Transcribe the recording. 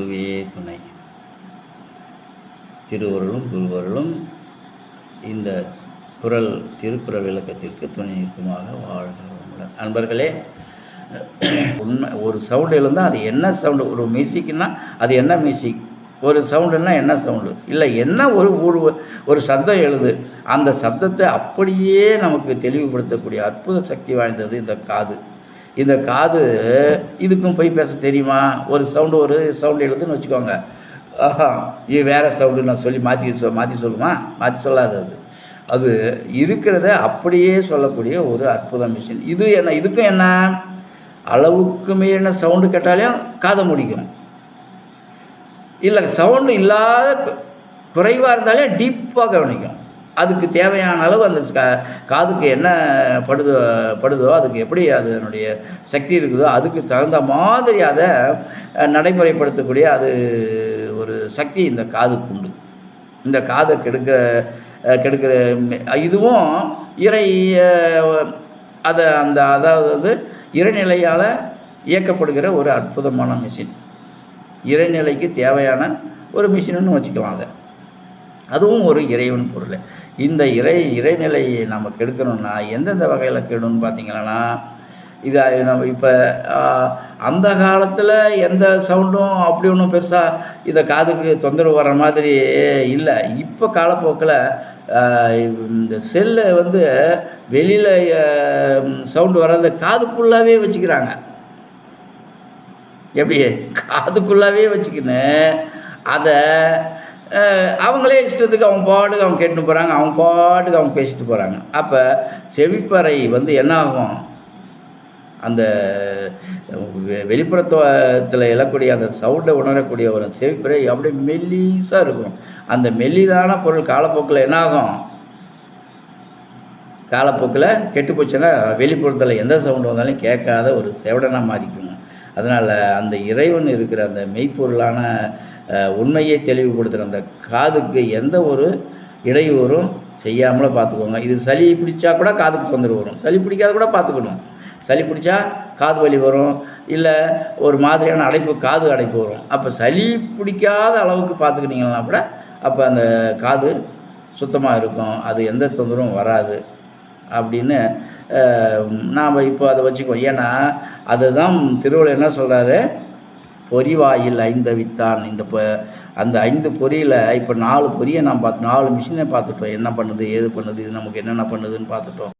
குருவே துணை. திருவருளும் குருவருளும் இந்த குரல் திருக்குறள் விளக்கத்திற்கு துணை நிற்குமாக வாழ்கிறோம் நண்பர்களே உண்மை ஒரு சவுண்டு இருந்தால் அது என்ன சவுண்டு ஒரு மியூசிக்னா அது என்ன மியூசிக் ஒரு சவுண்டுன்னா என்ன சவுண்டு இல்லை என்ன ஒரு ஒரு ஒரு சப்தம் எழுது? அந்த சப்தத்தை அப்படியே நமக்கு தெளிவுபடுத்தக்கூடிய அற்புத சக்தி வாய்ந்தது இந்த காது. இந்த காது இதுக்கும் போய் பேச தெரியுமா? ஒரு சவுண்டு ஒரு சவுண்டு எழுதுன்னு வச்சுக்கோங்க. ஆஹா இது வேறு சவுண்டு நான் சொல்லி மாற்றி சொ மாற்றி சொல்லுமா? மாற்றி சொல்லாது அது. அது இருக்கிறத அப்படியே சொல்லக்கூடிய ஒரு அற்புத மிஷின் இது என்ன இதுக்கும் என்ன? அளவுக்கு மீறின சவுண்டு கேட்டாலையும் காதை முடிக்கும். இல்லை சவுண்டு இல்லாத குறைவாக இருந்தாலே டீப்பாக கவனிக்கும். அதுக்கு தேவையான அளவு அந்த கா- காதுக்கு என்ன படுதோ படுதோ அதுக்கு எப்படி அதனுடைய சக்தி இருக்குதோ அதுக்கு தகுந்த மாதிரி அதை நடைமுறைப்படுத்தக்கூடிய அது ஒரு சக்தி இந்த காதுக்கு உண்டு. இந்த காதை கெடுக்க கெடுக்கிற இதுவும் இறை அதை அந்த அதாவது வந்து இறைநிலையால் இயக்கப்படுகிற ஒரு அற்புதமான மிஷின் இறைநிலைக்கு தேவையான ஒரு மிஷினுன்னு வச்சுக்கலாம் அதை. அதுவும் ஒரு இறைவன் பொருள். இந்த இறை இறைநிலையை நம்ம கெடுக்கணும்னா எந்தெந்த வகையில் கெடுன்னு பார்த்தீங்கன்னா இது நம்ம இப்போ அந்த காலத்தில் எந்த சவுண்டும் அப்படி ஒன்றும் பெருசாக இதை காதுக்கு தொந்தரவு வர்ற மாதிரி இல்லை. இப்போ காலப்போக்கில் இந்த செல்லை வந்து வெளியில் சவுண்டு வர்றத காதுக்குள்ளாவே வச்சுக்கிறாங்க. எப்படி? காதுக்குள்ளாவே வச்சுக்கின்னு அதை அவங்களே இஷ்டத்துக்கு அவங்க பாட்டுக்கு அவங்க கேட்டுன்னு போகிறாங்க அவங்க பாட்டுக்கு அவங்க பேசிட்டு போகிறாங்க அப்போ செவிப்பறை வந்து என்ன ஆகும் அந்த வெளிப்புறத்தில் எழக்கூடிய அந்த சவுண்டை உணரக்கூடிய ஒரு செவிப்பறை அப்படியே மெல்லிஸாக இருக்கும். அந்த மெல்லிதான பொருள் காலப்போக்கில் என்ன ஆகும் காலப்போக்கில் கெட்டு போச்சுன்னா வெளிப்புறத்தில் எந்த சவுண்டு வந்தாலும் கேட்காத ஒரு செவடனாக மாறிக்கும் அதனால் அந்த இறைவன் இருக்கிற அந்த மெய்ப்பொருளான உண்மையை தெளிவுபடுத்துகிற அந்த காதுக்கு எந்த ஒரு இடையூறும் செய்யாமல பார்த்துக்கோங்க இது சளி பிடிச்சா கூட காதுக்கு தொந்தரவு வரும். சளி பிடிக்காத கூட பார்த்துக்கணும் சளி பிடிச்சா காது வலி வரும். இல்லை ஒரு மாதிரியான அடைப்பு காது அடைப்பு வரும். அப்போ சளி பிடிக்காத அளவுக்கு பார்த்துக்கிட்டீங்கன்னா கூட அப்போ அந்த காது சுத்தமாக இருக்கும். அது எந்த தொந்தரவும் வராது. அப்படின்னு நாம் இப்போ அதை வச்சுக்குவோம். ஏன்னா அதுதான் திருவள்ளுவர் என்ன சொல்கிறாரு பொறிவாயில் ஐந்தவித்தான். இந்த பொ அந்த ஐந்து பொறியில் இப்போ நாலு பொரியை நாம் பார்த்து நாலு மிஷினை பார்த்துட்டோம் என்ன பண்ணுது ஏது பண்ணுது இது நமக்கு என்னென்ன பண்ணுதுன்னு பார்த்துட்டோம்